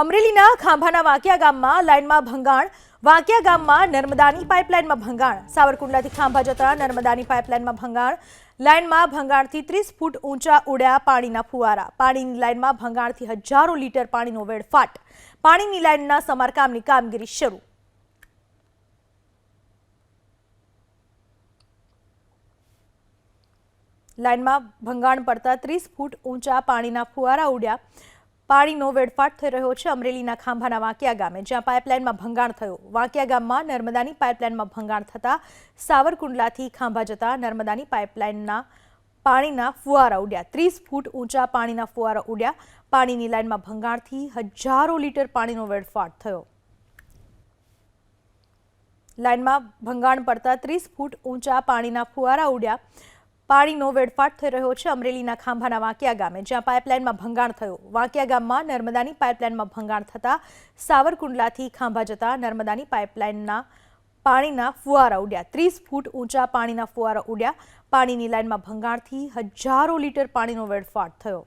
અમરેલીના ખાંભાના વાંકિયા ગામમાં લાઇનમાં ભંગાણ, વાંકિયા ગામમાં નર્મદાની પાઇપલાઇનમાં ભંગાણ, સાવરકુંડલાથી ખાંભા જતા નર્મદાની પાઇપલાઇનમાં ભંગાણ, લાઇનમાં ભંગાણથી ત્રીસ ફૂટ ઊંચા ઉડ્યા પાણીના ફુવારા. પાણીની લાઇનમાં ભંગાણથી હજારો લીટર પાણીનો વેડફાટ. પાણીની લાઇનના સમારકામની કામગીરી શરૂ. લાઇનમાં ભંગાણ પડતા ત્રીસ ફૂટ ઊંચા પાણીના ફુવારા ઉડ્યા. પાણીનો વેડફાટ થઈ રહ્યો છે અમરેલીના ખાંભાના વાંકિયા ગામે, જ્યાં પાઇપલાઇનમાં ભંગાણ થયું. વાંકિયા ગામમાં નર્મદાની પાઇપલાઇનમાં ભંગાણ થતાં સાવરકુંડલાથી ખાંભા જતા નર્મદાની પાઇપલાઇનના પાણીના ફુવારા ઉડ્યા. ત્રીસ ફૂટ ઊંચા પાણીના ફુવારા ઉડ્યા. પાણીની લાઇનમાં ભંગાણથી હજારો લીટર પાણીનો વેડફાટ થયો. લાઇનમાં ભંગાણ પડતા ત્રીસ ફૂટ ઊંચા પાણીના ફુવારા ઉડ્યા. પાણીનો વેડફાટ થઈ રહ્યો છે અમરેલીના ખાંભાના વાંકિયા ગામે, જ્યાં પાઇપલાઇનમાં ભંગાણ થયું. વાંકિયા ગામમાં નર્મદાની પાઇપલાઇનમાં ભંગાણ થતાં સાવરકુંડલાથી ખાંભા જતા નર્મદાની પાઇપલાઇનના પાણીના ફુવારા ઉડ્યા. ત્રીસ ફૂટ ઊંચા પાણીના ફુવારા ઉડ્યા. પાણીની લાઇનમાં ભંગાણથી હજારો લીટર પાણીનો વેડફાટ થયો.